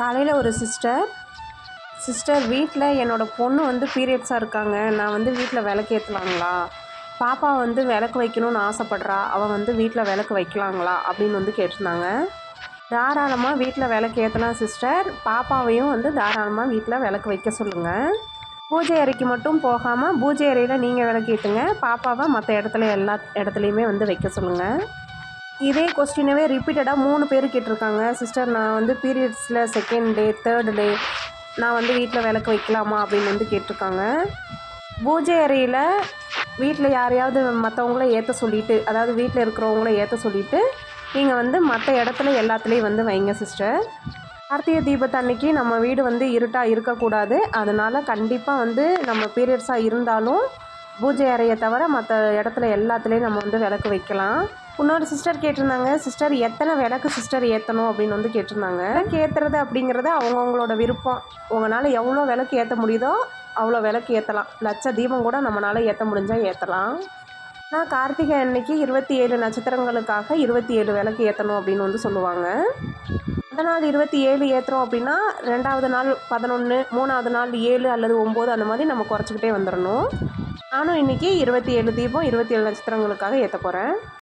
காலையில் ஒரு sister sister வீட்டில் என்னோடய பொண்ணு வந்து பீரியட்ஸாக இருக்காங்க. நான் வந்து வீட்டில் விளக்கு ஏற்றலாங்களா பாப்பா வந்து விளக்கு வைக்கணும்னு ஆசைப்பட்றா. அவள் வந்து வீட்டில் விளக்கு வைக்கலாங்களா? அப்படின்னு வந்து கேட்டிருந்தாங்க. தாராளமாக வீட்டில் விளக்கு ஏற்றலாம் சிஸ்டர் பாப்பாவையும் வந்து தாராளமாக வீட்டில் விளக்கு வைக்க சொல்லுங்கள் பூஜை அறைக்கு மட்டும் போகாமல் பூஜை அறையில் நீங்கள் விளக்கு ஏற்றுங்க பாப்பாவை மற்ற இடத்துல எல்லா இடத்துலையுமே வந்து வைக்க சொல்லுங்கள் இதே கொஸ்டினவே ரிப்பீட்டடாக மூணு பேர் கேட்டிருக்காங்க. சிஸ்டர் நான் வந்து பீரியட்ஸில் செகண்ட் டே தேர்ட் டே நான் வந்து வீட்டில் விளக்கு வைக்கலாமா அப்படின்னு வந்து கேட்டிருக்காங்க. பூஜை அறையில் வீட்டில் யாரையாவது மற்றவங்கள ஏற்ற சொல்லிவிட்டு அதாவது வீட்டில் இருக்கிறவங்கள ஏற்ற சொல்லிவிட்டு நீங்கள் வந்து மற்ற இடத்துல எல்லாத்துலேயும் வந்து வைங்க சிஸ்டர் கார்த்திகை தீபத்து அன்னைக்கு நம்ம வீடு வந்து இருட்டாக இருக்கக்கூடாது. அதனால் கண்டிப்பாக வந்து நம்ம பீரியட்ஸாக இருந்தாலும் பூஜை அறையை தவிர மற்ற இடத்துல எல்லாத்துலேயும் நம்ம வந்து விளக்கு வைக்கலாம். இன்னொரு சிஸ்டர் கேட்டிருந்தாங்க சிஸ்டர் எத்தனை விளக்கு சிஸ்டர் ஏற்றணும் அப்படின்னு வந்து கேட்டிருந்தாங்க. விளக்கு ஏற்றுறது அப்படிங்கிறது அவங்கவுங்களோட விருப்பம். உங்களால் எவ்வளோ விளக்கு ஏற்ற முடியுதோ அவ்வளோ விளக்கு ஏற்றலாம் லட்ச தீபம் கூட நம்மளால் ஏற்ற முடிஞ்சால் ஏற்றலாம் நான் கார்த்திகை அன்னைக்கு இருபத்தி ஏழு நட்சத்திரங்களுக்காக இருபத்தி ஏழு விளக்கு ஏற்றணும் அப்படின்னு வந்து சொல்லுவாங்க. நாள் இருபத்தி ஏழு ஏற்றுறோம் அப்படின்னா ரெண்டாவது நாள் பதினொன்று மூணாவது நாள் ஏழு அல்லது ஒம்பது அந்த மாதிரி நம்ம குறைச்சிக்கிட்டே வந்துடணும் நானும் இன்றைக்கி இருபத்தி ஏழு தீபம் இருபத்தி ஏழு நட்சத்திரங்களுக்காக ஏற்ற போகிறேன்